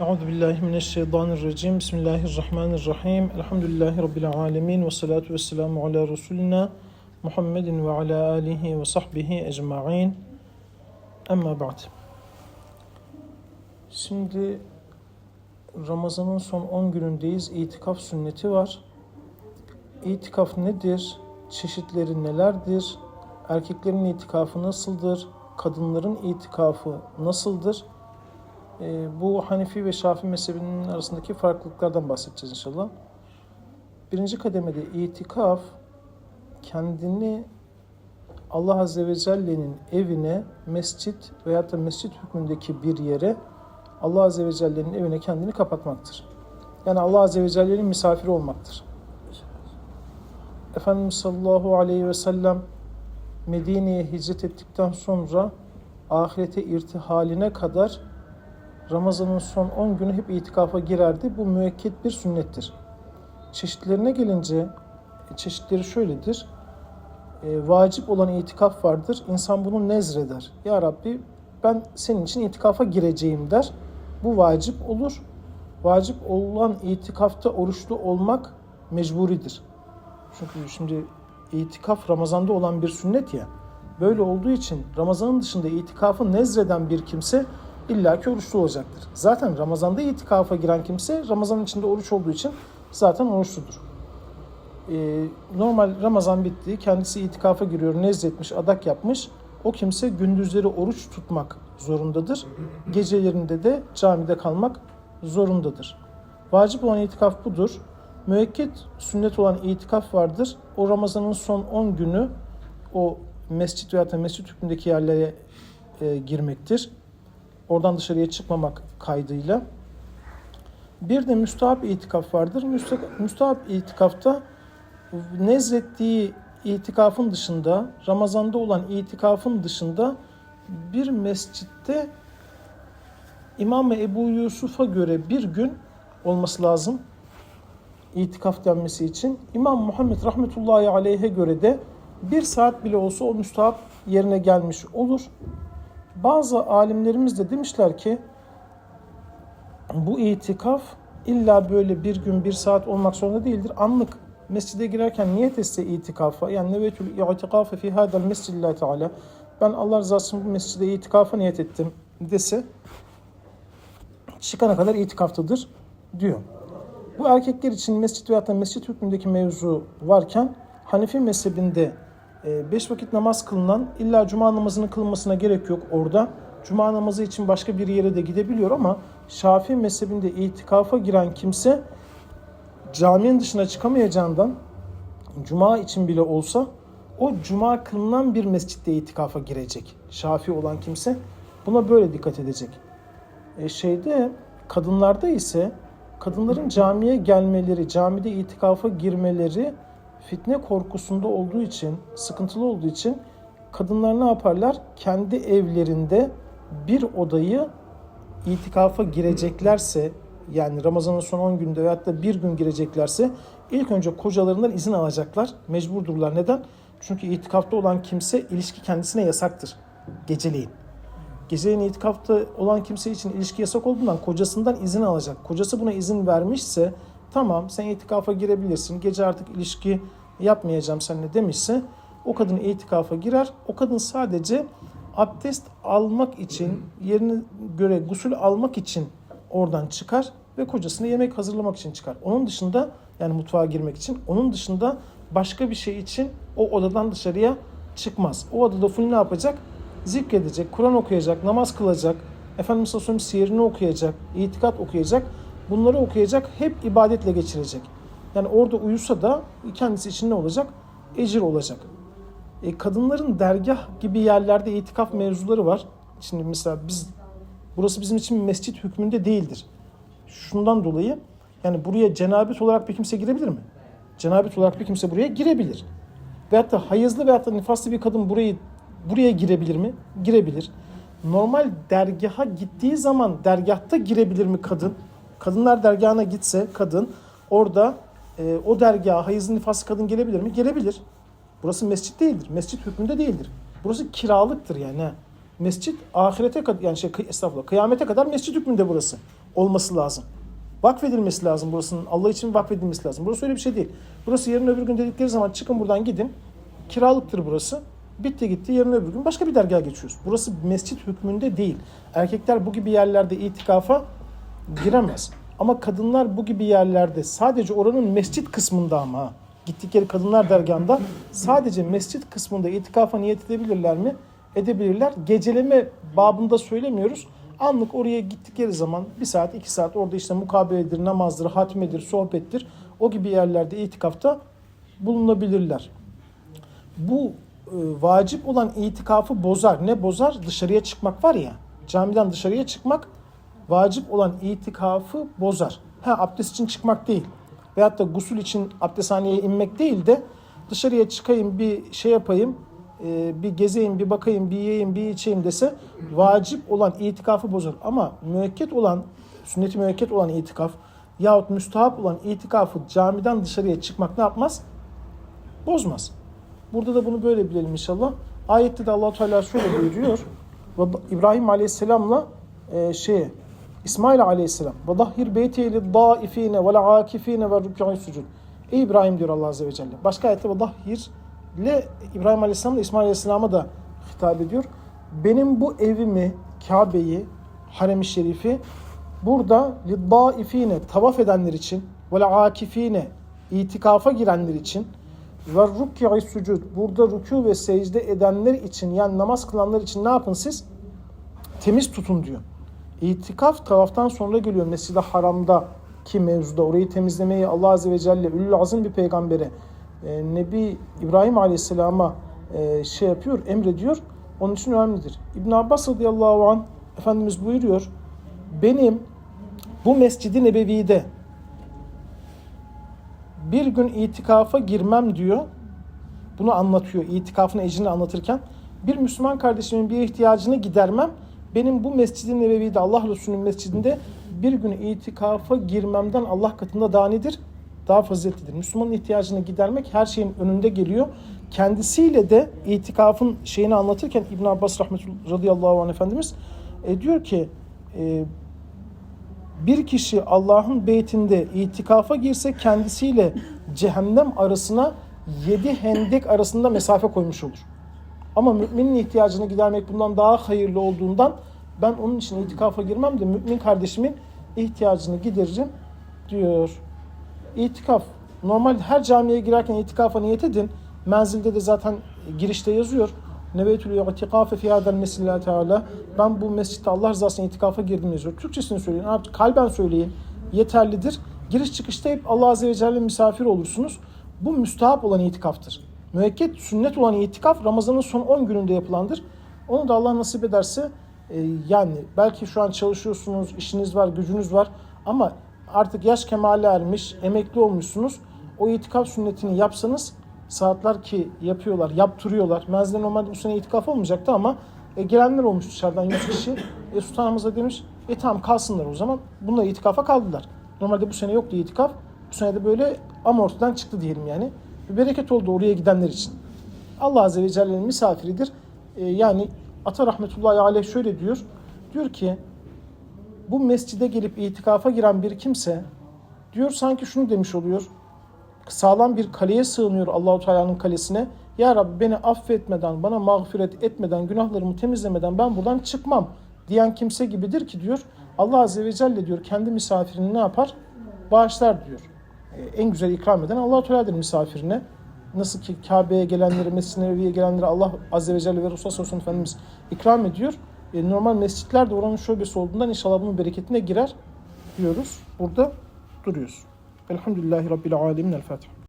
Euzu billahi mineşşeytanirracim. Bismillahirrahmanirrahim. Elhamdülillahi rabbil alamin ve salatu vesselamu ala resulina Muhammedin ve ala alihi ve sahbihi ecmaîn. Amma ba'd. Şimdi Ramazan'ın son 10 günündeyiz. İtikaf sünneti var. İtikaf nedir? Çeşitleri nelerdir? Erkeklerin itikafı nasıldır? Kadınların itikafı nasıldır? Ee, bu Hanefi ve Şafii mezhebinin arasındaki farklılıklardan bahsedeceğiz inşallah. Birinci kademede itikaf kendini Allah Azze ve Celle'nin evine, mescit veya da mescit hükmündeki bir yere Allah Azze ve Celle'nin evine kendini kapatmaktır. Yani Allah Azze ve Celle'nin misafiri olmaktır. Efendimiz sallallahu aleyhi ve sellem Medine'ye hicret ettikten sonra ahirete irtihaline kadar Ramazan'ın son 10 günü hep itikafa girerdi. Bu müekket bir sünnettir. Çeşitlerine gelince e, çeşitleri şöyledir. E, vacip olan itikaf vardır. İnsan bunu nezreder. Ya Rabbi ben senin için itikafa gireceğim der. Bu vacip olur. Vacip olan itikafta oruçlu olmak mecburidir. Çünkü şimdi itikaf Ramazan'da olan bir sünnet ya. Böyle olduğu için Ramazan'ın dışında itikafı nezreden bir kimse illaki oruçlu olacaktır. Zaten Ramazan'da itikafa giren kimse Ramazan'ın içinde oruç olduğu için zaten oruçludur. Ee, normal Ramazan bitti, kendisi itikafa giriyor, nezretmiş, adak yapmış. O kimse gündüzleri oruç tutmak zorundadır. Gecelerinde de camide kalmak zorundadır. Vacip olan itikaf budur. Müekket sünnet olan itikaf vardır. O Ramazan'ın son 10 günü o mescit veya da mescit hükmündeki yerlere e, girmektir. Oradan dışarıya çıkmamak kaydıyla. Bir de müstahap itikaf vardır. Müsta- Müstahap itikafta nezrettiği itikafın dışında, Ramazan'da olan itikafın dışında bir mescitte İmam Ebu Yusuf'a göre bir gün olması lazım itikaf denmesi için. İmam Muhammed rahmetullahi aleyhe göre de bir saat bile olsa o müstahap yerine gelmiş olur. Bazı alimlerimiz de demişler ki bu itikaf illa böyle bir gün bir saat olmak zorunda değildir. Anlık mescide girerken niyet etse itikafa yani nevetül itikafe fi hadal mescidillah teala ben Allah rızası için bu mescide itikafa niyet ettim dese çıkana kadar itikaftadır diyor. Bu erkekler için mescit veya da mescit hükmündeki mevzu varken Hanefi mezhebinde e, beş vakit namaz kılınan illa cuma namazının kılınmasına gerek yok orada. Cuma namazı için başka bir yere de gidebiliyor ama Şafii mezhebinde itikafa giren kimse caminin dışına çıkamayacağından cuma için bile olsa o cuma kılınan bir mescitte itikafa girecek. Şafii olan kimse buna böyle dikkat edecek. E şeyde kadınlarda ise kadınların camiye gelmeleri, camide itikafa girmeleri fitne korkusunda olduğu için, sıkıntılı olduğu için kadınlar ne yaparlar? Kendi evlerinde bir odayı itikafa gireceklerse yani Ramazan'ın son 10 günde veyahut da bir gün gireceklerse ilk önce kocalarından izin alacaklar. Mecburdurlar. Neden? Çünkü itikafta olan kimse ilişki kendisine yasaktır. Geceleyin. Geceleyin itikafta olan kimse için ilişki yasak olduğundan kocasından izin alacak. Kocası buna izin vermişse tamam sen itikafa girebilirsin. Gece artık ilişki yapmayacağım seninle demişse o kadın itikafa girer. O kadın sadece abdest almak için yerine göre gusül almak için oradan çıkar ve kocasına yemek hazırlamak için çıkar. Onun dışında yani mutfağa girmek için onun dışında başka bir şey için o odadan dışarıya çıkmaz. O odada full ne yapacak? Zikredecek, Kur'an okuyacak, namaz kılacak, Efendimiz sallallahu aleyhi ve sellem siyerini okuyacak, itikat okuyacak. Bunları okuyacak, hep ibadetle geçirecek. Yani orada uyusa da kendisi için ne olacak? Ecir olacak. E, kadınların dergah gibi yerlerde itikaf mevzuları var. Şimdi mesela biz burası bizim için mescit hükmünde değildir. Şundan dolayı yani buraya cenabet olarak bir kimse girebilir mi? Cenabet olarak bir kimse buraya girebilir. Veyahut da hayızlı veyahut da nifaslı bir kadın burayı buraya girebilir mi? Girebilir. Normal dergaha gittiği zaman dergahta girebilir mi kadın? Kadınlar dergahına gitse kadın orada e, o dergaha hayızlı nifaslı kadın gelebilir mi? Gelebilir. Burası mescit değildir. Mescit hükmünde değildir. Burası kiralıktır yani. Mescit ahirete kadar yani şey estağfurullah kıyamete kadar mescit hükmünde burası. olması lazım. Vakfedilmesi lazım burasının. Allah için vakfedilmesi lazım. Burası öyle bir şey değil. Burası yarın öbür gün dedikleri zaman çıkın buradan gidin. Kiralıktır burası. Bitti gitti yarın öbür gün başka bir dergaha geçiyoruz. Burası mescit hükmünde değil. Erkekler bu gibi yerlerde itikafa giremez. Ama kadınlar bu gibi yerlerde sadece oranın mescit kısmında ama gittikleri kadınlar dergahında sadece mescit kısmında itikafa niyet edebilirler mi? Edebilirler. Geceleme babında söylemiyoruz. Anlık oraya gittikleri zaman bir saat iki saat orada işte mukabeledir, namazdır, hatmedir, sohbettir. O gibi yerlerde itikafta bulunabilirler. Bu e, vacip olan itikafı bozar. Ne bozar? Dışarıya çıkmak var ya. Camiden dışarıya çıkmak vacip olan itikafı bozar. Ha abdest için çıkmak değil. Veyahut da gusül için abdesthaneye inmek değil de dışarıya çıkayım bir şey yapayım, e, bir gezeyim, bir bakayım, bir yiyeyim, bir içeyim dese vacip olan itikafı bozar. Ama müekket olan, sünnet-i müekket olan itikaf yahut müstahap olan itikafı camiden dışarıya çıkmak ne yapmaz? Bozmaz. Burada da bunu böyle bilelim inşallah. Ayette de Allah Teala şöyle buyuruyor. İbrahim Aleyhisselam'la e, şeye İsmail Aleyhisselam ve dahhir beyti lid daifine ve akifine ve rükû'i sucud. Ey İbrahim diyor Allah Azze ve Celle. Başka ayette ve dahhir ile İbrahim Aleyhisselam'la İsmail Aleyhisselam'a da hitap ediyor. Benim bu evimi, Kabe'yi, Harem-i Şerif'i burada lid daifine tavaf edenler için ve akifine itikafa girenler için ve rükû'i sucud burada rükû ve secde edenler için yani namaz kılanlar için ne yapın siz? Temiz tutun diyor. İtikaf tavaftan sonra geliyor Mescid-i Haram'da ki mevzuda orayı temizlemeyi Allah Azze ve Celle Ülül Azim bir peygambere e, Nebi İbrahim Aleyhisselam'a e, şey yapıyor, emrediyor. Onun için önemlidir. İbn Abbas radıyallahu anh Efendimiz buyuruyor. Benim bu Mescid-i Nebevi'de bir gün itikafa girmem diyor. Bunu anlatıyor. İtikafın ecrini anlatırken. Bir Müslüman kardeşimin bir ihtiyacını gidermem. Benim bu Mescid-i Nebevi'de Allah Resulü'nün mescidinde bir gün itikafa girmemden Allah katında daha nedir? Daha faziletlidir. Müslümanın ihtiyacını gidermek her şeyin önünde geliyor. Kendisiyle de itikafın şeyini anlatırken İbn Abbas rahmetullahi radıyallahu anh Efendimiz e, diyor ki e, bir kişi Allah'ın beytinde itikafa girse kendisiyle cehennem arasına yedi hendek arasında mesafe koymuş olur. Ama müminin ihtiyacını gidermek bundan daha hayırlı olduğundan ben onun için itikafa girmem de mümin kardeşimin ihtiyacını gideririm diyor. İtikaf. Normal her camiye girerken itikafa niyet edin. Menzilde de zaten girişte yazıyor. Nevetül itikafe fi hadel mescid teala. Ben bu mescitte Allah rızası için itikafa girdim yazıyor. Türkçesini söyleyin. Kalben söyleyin. Yeterlidir. Giriş çıkışta hep Allah Azze ve Celle misafir olursunuz. Bu müstahap olan itikaftır. Müekket sünnet olan itikaf Ramazan'ın son 10 gününde yapılandır. Onu da Allah nasip ederse e, yani belki şu an çalışıyorsunuz, işiniz var, gücünüz var ama artık yaş kemale ermiş, emekli olmuşsunuz. O itikaf sünnetini yapsanız saatler ki yapıyorlar, yaptırıyorlar. Menzilde normalde bu sene itikaf olmayacaktı ama e, gelenler olmuş dışarıdan 100 kişi. E, Sultanımız da demiş, e tamam kalsınlar o zaman. Bunlar itikafa kaldılar. Normalde bu sene yoktu itikaf. Bu sene de böyle amortiden çıktı diyelim yani. Bir bereket oldu oraya gidenler için. Allah Azze ve Celle'nin misafiridir. E, yani Ata Rahmetullahi Aleyh şöyle diyor. Diyor ki bu mescide gelip itikafa giren bir kimse diyor sanki şunu demiş oluyor. Sağlam bir kaleye sığınıyor Allahu Teala'nın kalesine. Ya Rabbi beni affetmeden, bana mağfiret etmeden, günahlarımı temizlemeden ben buradan çıkmam diyen kimse gibidir ki diyor. Allah Azze ve Celle diyor kendi misafirini ne yapar? Bağışlar diyor. En güzel ikram eden Allah Teala'dır misafirine. Nasıl ki Kabe'ye gelenleri, Mescid-i Nebevi'ye gelenleri Allah Azze ve Celle ve Resulullah sallallahu aleyhi ve Efendimiz ikram ediyor. E, normal mescitler de oranın şöbesi olduğundan inşallah bunun bereketine girer diyoruz. Burada duruyoruz. Elhamdülillahi Rabbil Alemin. El Fatiha.